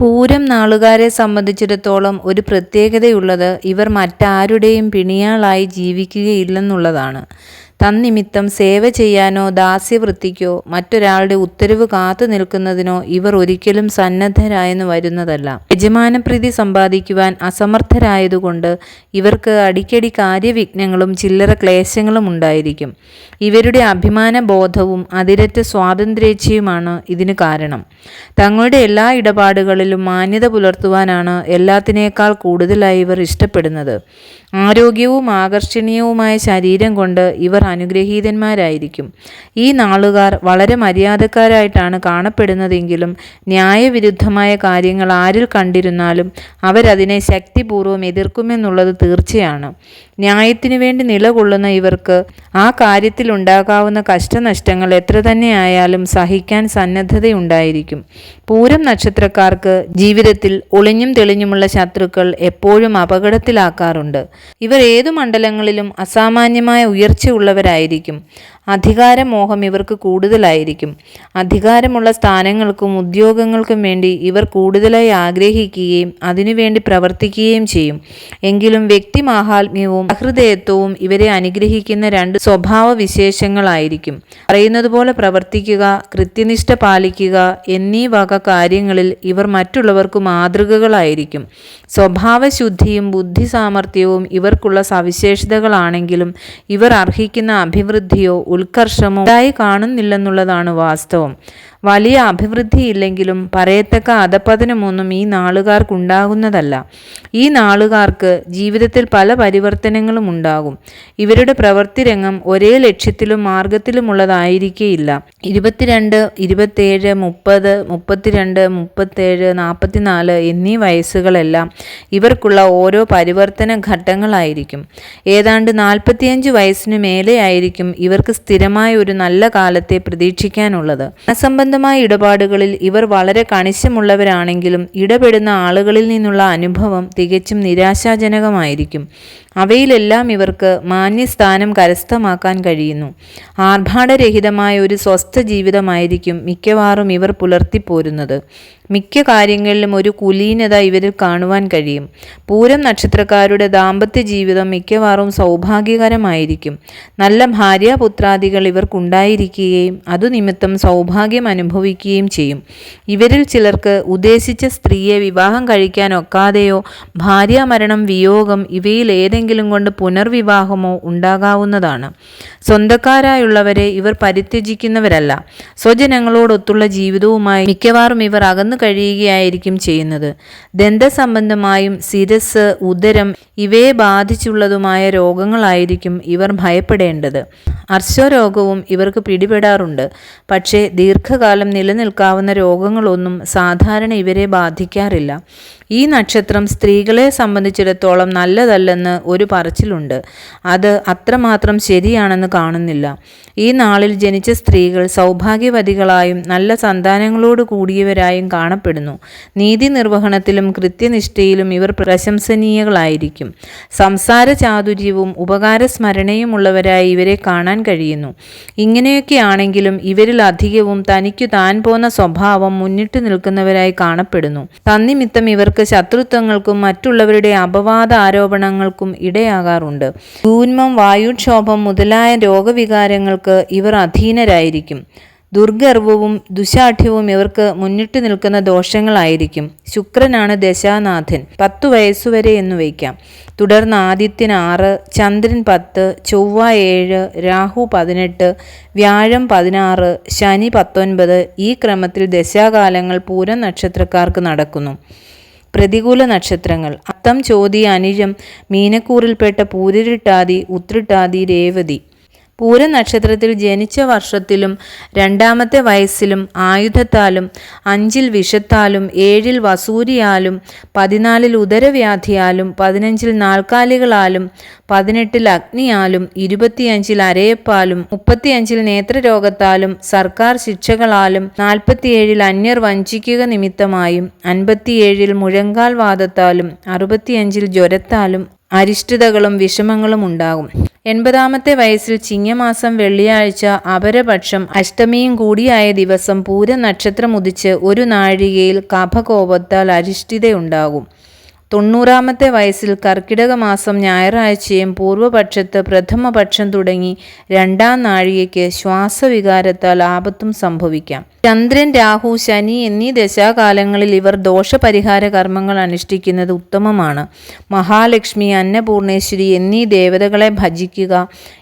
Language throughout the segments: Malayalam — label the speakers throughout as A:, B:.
A: പൂരം നാളുകാരെ സംബന്ധിച്ചിടത്തോളം ഒരു പ്രത്യേകതയുള്ളത് ഇവർ മറ്റാരുടെയും പിണിയാളായി ജീവിക്കുകയില്ലെന്നുള്ളതാണ്. തന്നിമിത്തം സേവ ചെയ്യാനോ ദാസ്യവൃത്തിക്കോ മറ്റൊരാളുടെ ഉത്തരവ് കാത്തു നിൽക്കുന്നതിനോ ഇവർ ഒരിക്കലും സന്നദ്ധരായെന്ന് വരുന്നതല്ല. യജമാനപ്രീതി സമ്പാദിക്കുവാൻ അസമർത്ഥരായതുകൊണ്ട് ഇവർക്ക് അടിക്കടി കാര്യവിഘ്നങ്ങളും ചില്ലറ ക്ലേശങ്ങളും ഉണ്ടായിരിക്കും. ഇവരുടെ അഭിമാന ബോധവും അതിരറ്റ സ്വാതന്ത്ര്യേച്ഛയുമാണ് ഇതിന് കാരണം. തങ്ങളുടെ എല്ലാ ഇടപാടുകളിലും മാന്യത പുലർത്തുവാനാണ് എല്ലാത്തിനേക്കാൾ കൂടുതലായി ഇവർ ഇഷ്ടപ്പെടുന്നത്. ആരോഗ്യവും ആകർഷണീയവുമായ ശരീരം കൊണ്ട് ഇവർ അനുഗ്രഹീതന്മാരായിരിക്കും. ഈ നാളുകാർ വളരെ മര്യാദക്കാരായിട്ടാണ് കാണപ്പെടുന്നതെങ്കിലും ന്യായവിരുദ്ധമായ കാര്യങ്ങൾ ആരിൽ കണ്ടിരുന്നാലും അവരതിനെ ശക്തിപൂർവം എതിർക്കുമെന്നുള്ളത് തീർച്ചയാണ്. ന്യായത്തിനു വേണ്ടി നിലകൊള്ളുന്ന ഇവർക്ക് ആ കാര്യത്തിൽ ഉണ്ടാകാവുന്ന കഷ്ടനഷ്ടങ്ങൾ എത്ര തന്നെയായാലും സഹിക്കാൻ സന്നദ്ധതയുണ്ടായിരിക്കും. പൂരം നക്ഷത്രക്കാർക്ക് ജീവിതത്തിൽ ഒളിഞ്ഞും തെളിഞ്ഞുമുള്ള ശത്രുക്കൾ എപ്പോഴും അപകടത്തിലാക്കാറുണ്ട്. ഇവർ ഏതു മണ്ഡലങ്ങളിലും അസാമാന്യമായ ഉയർച്ചയുള്ളവരായിരിക്കും. അധികാരമോഹം ഇവർക്ക് കൂടുതലായിരിക്കും. അധികാരമുള്ള സ്ഥാനങ്ങൾക്കും ഉദ്യോഗങ്ങൾക്കും വേണ്ടി ഇവർ കൂടുതലായി ആഗ്രഹിക്കുകയും അതിനുവേണ്ടി പ്രവർത്തിക്കുകയും ചെയ്യും. എങ്കിലും വ്യക്തിമാഹാത്മ്യവും അഹൃദയത്വവും ഇവരെ അനുഗ്രഹിക്കുന്ന രണ്ട് സ്വഭാവ വിശേഷങ്ങളായിരിക്കും പറയുന്നത് പോലെ പ്രവർത്തിക്കുക കൃത്യനിഷ്ഠ പാലിക്കുക എന്നീ വക കാര്യങ്ങളിൽ ഇവർ മറ്റുള്ളവർക്ക് മാതൃകകളായിരിക്കും. സ്വഭാവശുദ്ധിയും ബുദ്ധി സാമർഥ്യവും ഇവർക്കുള്ള സവിശേഷതകളാണെങ്കിലും ഇവർ അർഹിക്കുന്ന അഭിവൃദ്ധിയോ ഉത്കർഷമോ ഉണ്ടായി കാണുന്നില്ലെന്നുള്ളതാണ് വാസ്തവം. വലിയ അഭിവൃദ്ധിയില്ലെങ്കിലും പറയത്തക്ക അധപ്പതനമൊന്നും ഈ നാളുകാർക്കുണ്ടാകുന്നതല്ല. ഈ നാളുകാർക്ക് ജീവിതത്തിൽ പല പരിവർത്തനങ്ങളും ഉണ്ടാകും. ഇവരുടെ പ്രവൃത്തിരംഗം ഒരേ ലക്ഷ്യത്തിലും മാർഗത്തിലുമുള്ളതായിരിക്കേയില്ല ഇരുപത്തിരണ്ട് ഇരുപത്തേഴ് മുപ്പത് മുപ്പത്തിരണ്ട് മുപ്പത്തേഴ് നാൽപ്പത്തിനാല് എന്നീ വയസ്സുകളെല്ലാം ഇവർക്കുള്ള ഓരോ പരിവർത്തന ഘട്ടങ്ങളായിരിക്കും. ഏതാണ്ട് നാൽപ്പത്തിയഞ്ച് വയസ്സിനു മേലെയായിരിക്കും ഇവർക്ക് സ്ഥിരമായ ഒരു നല്ല കാലത്തെ പ്രതീക്ഷിക്കാനുള്ളത്. സംബന്ധമായ ഇടപാടുകളിൽ ഇവർ വളരെ കണിശമുള്ളവരാണെങ്കിലും ഇടപെടുന്ന ആളുകളിൽ നിന്നുള്ള അനുഭവം തികച്ചും നിരാശാജനകമായിരിക്കും. അവയിലെല്ലാം ഇവർക്ക് മാന്യസ്ഥാനം കരസ്ഥമാക്കാൻ കഴിയുന്നു. ആർഭാടരഹിതമായ ഒരു സ്വസ്ഥ ജീവിതമായിരിക്കും മിക്കവാറും ഇവർ പുലർത്തിപ്പോരുന്നത്. മിക്ക കാര്യങ്ങളിലും ഒരു കുലീനത ഇവരിൽ കാണുവാൻ കഴിയും. പൂരം നക്ഷത്രക്കാരുടെ ദാമ്പത്യ ജീവിതം മിക്കവാറും സൗഭാഗ്യകരമായിരിക്കും. നല്ല ഭാര്യ പുത്രാദികൾ ഇവർക്കുണ്ടായിരിക്കുകയും അതുനിമിത്തം സൗഭാഗ്യം അനുഭവിക്കുകയും ചെയ്യും. ഇവരിൽ ചിലർക്ക് ഉദ്ദേശിച്ച സ്ത്രീയെ വിവാഹം കഴിക്കാൻ ഒക്കാതെയോ ഭാര്യാമരണം വിയോഗം ഇവയിൽ ഏതെങ്കിലും കൊണ്ട് പുനർവിവാഹമോ ഉണ്ടാകാവുന്നതാണ്. സ്വന്തക്കാരായുള്ളവരെ ഇവർ പരിത്യജിക്കുന്നവരല്ല. സ്വജനങ്ങളോടൊത്തുള്ള ജീവിതവുമായി മിക്കവാറും ഇവർ അകന്നു കഴിയുകയായിരിക്കും ചെയ്യുന്നത്. ദന്തസംബന്ധമായും ശിരസ് ഉദരം ഇവയെ ബാധിച്ചുള്ളതുമായ രോഗങ്ങളായിരിക്കും ഇവർ ഭയപ്പെടേണ്ടത്. അർശരോഗവും ഇവർക്ക് പിടിപെടാറുണ്ട്. പക്ഷേ ദീർഘകാലം നിലനിൽക്കാവുന്ന രോഗങ്ങളൊന്നും സാധാരണ ഇവരെ ബാധിക്കാറില്ല. ഈ നക്ഷത്രം സ്ത്രീകളെ സംബന്ധിച്ചിടത്തോളം നല്ലതല്ലെന്ന് ഒരു പറച്ചിലുണ്ട്. അത് അത്രമാത്രം ശരിയാണെന്ന് കാണുന്നില്ല. ഈ നാളിൽ ജനിച്ച സ്ത്രീകൾ സൗഭാഗ്യവതികളായും നല്ല സന്താനങ്ങളോട് കൂടിയവരായും കാണപ്പെടുന്നു. നീതി നിർവഹണത്തിലും കൃത്യനിഷ്ഠയിലും ഇവർ പ്രശംസനീയകളായിരിക്കും. സംസാര ചാതുര്യവും ഉപകാര സ്മരണയുമുള്ളവരായി ഇവരെ കാണാൻ കഴിയുന്നു. ഇങ്ങനെയൊക്കെയാണെങ്കിലും ഇവരിൽ അധികവും തനിക്കു താൻ പോന്ന സ്വഭാവം മുന്നിട്ട് നിൽക്കുന്നവരായി കാണപ്പെടുന്നു. തന്നിമിത്തം ഇവർക്ക് ശത്രുത്വങ്ങൾക്കും മറ്റുള്ളവരുടെ അപവാദ ആരോപണങ്ങൾക്കും ഇടയാകാറുണ്ട്. ഊന്മം വായുക്ഷോഭം മുതലായ രോഗവികാരങ്ങൾക്ക് ഇവർ അധീനരായിരിക്കും. ദുർഗർവവും ദുശാഠ്യവും ഇവർക്ക് മുന്നിട്ട് നിൽക്കുന്ന ദോഷങ്ങളായിരിക്കും. ശുക്രനാണ് ദശാനാഥൻ. പത്തു വയസ്സുവരെ എന്ന് വയ്ക്കാം. തുടർന്ന് ആദിത്യൻ ആറ് ചന്ദ്രൻ പത്ത് ചൊവ്വ ഏഴ് രാഹു പതിനെട്ട് വ്യാഴം പതിനാറ് ശനി പത്തൊൻപത് ഈ ക്രമത്തിൽ ദശാകാലങ്ങൾ പൂരം നക്ഷത്രക്കാർക്ക് നടക്കുന്നു. പ്രതികൂല നക്ഷത്രങ്ങൾ. അത്തം ചോതി അനിഴം മീനക്കൂറിൽപ്പെട്ട പൂരിട്ടാതി ഉത്രിട്ടാതി രേവതി. പൂര നക്ഷത്രത്തിൽ ജനിച്ച വർഷത്തിലും രണ്ടാമത്തെ വയസ്സിലും ആയുധത്താലും അഞ്ചിൽ വിഷത്താലും ഏഴിൽ വസൂരിയാലും പതിനാലിൽ ഉദരവ്യാധിയാലും പതിനഞ്ചിൽ നാൽക്കാലികളാലും പതിനെട്ടിൽ അഗ്നിയാലും ഇരുപത്തിയഞ്ചിൽ അരയപ്പാലും മുപ്പത്തിയഞ്ചിൽ നേത്രരോഗത്താലും സർക്കാർ ശിക്ഷകളാലും നാൽപ്പത്തിയേഴിൽ അന്യർ വഞ്ചിക്കുക നിമിത്തമായും അൻപത്തിയേഴിൽ മുഴങ്കാൽ വാദത്താലും അറുപത്തിയഞ്ചിൽ ജ്വരത്താലും അരിഷ്ടതകളും വിഷമങ്ങളും ഉണ്ടാകും. എൺപതാമത്തെ വയസ്സിൽ ചിങ്ങമാസം വെള്ളിയാഴ്ച അപരപക്ഷം അഷ്ടമിയും കൂടിയായ ദിവസം പൂര നക്ഷത്രം ഉദിച്ച് ഒരു നാഴികയിൽ കഫകോപത്താൽ അരിഷ്ടിതയുണ്ടാകും തൊണ്ണൂറാമത്തെ വയസ്സിൽ കർക്കിടക മാസം ഞായറാഴ്ചയും പൂർവപക്ഷത്ത് പ്രഥമപക്ഷം തുടങ്ങി രണ്ടാം നാഴികയ്ക്ക് ശ്വാസവികാരത്താൽ ആപത്തും സംഭവിക്കാം. ചന്ദ്രൻ രാഹു ശനി എന്നീ ദശാകാലങ്ങളിൽ ഇവർ ദോഷപരിഹാര കർമ്മങ്ങൾ അനുഷ്ഠിക്കുന്നത് ഉത്തമമാണ്. മഹാലക്ഷ്മി അന്നപൂർണേശ്വരി എന്നീ ദേവതകളെ ഭജിക്കുക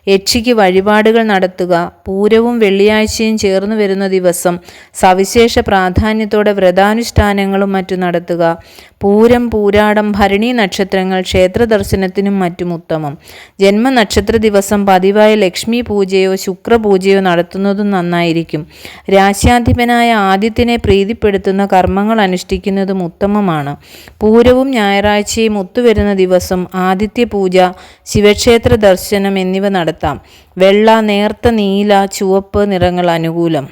A: യക്ഷിക്ക് വഴിപാടുകൾ നടത്തുക പൂരവും വെള്ളിയാഴ്ചയും ചേർന്ന് വരുന്ന ദിവസം സവിശേഷ പ്രാധാന്യത്തോടെ വ്രതാനുഷ്ഠാനങ്ങളും മറ്റും നടത്തുക പൂരം പൂരാടം ഭരണി നക്ഷത്രങ്ങൾ ക്ഷേത്ര ദർശനത്തിനും മറ്റും ഉത്തമം. ജന്മനക്ഷത്ര ദിവസം പതിവായ ലക്ഷ്മി പൂജയോ ശുക്രപൂജയോ നടത്തുന്നതും നന്നായിരിക്കും. രാശ്യാധിപനായ ആദിത്യനെ പ്രീതിപ്പെടുത്തുന്ന കർമ്മങ്ങൾ അനുഷ്ഠിക്കുന്നതും ഉത്തമമാണ്. പൂരവും ഞായറാഴ്ചയും ഒത്തുവരുന്ന ദിവസം ആദിത്യ പൂജ ശിവക്ഷേത്ര ദർശനം എന്നിവ നടത്താം. വെള്ള നേർത്ത നീല ചുവപ്പ് നിറങ്ങൾ അനുകൂലം.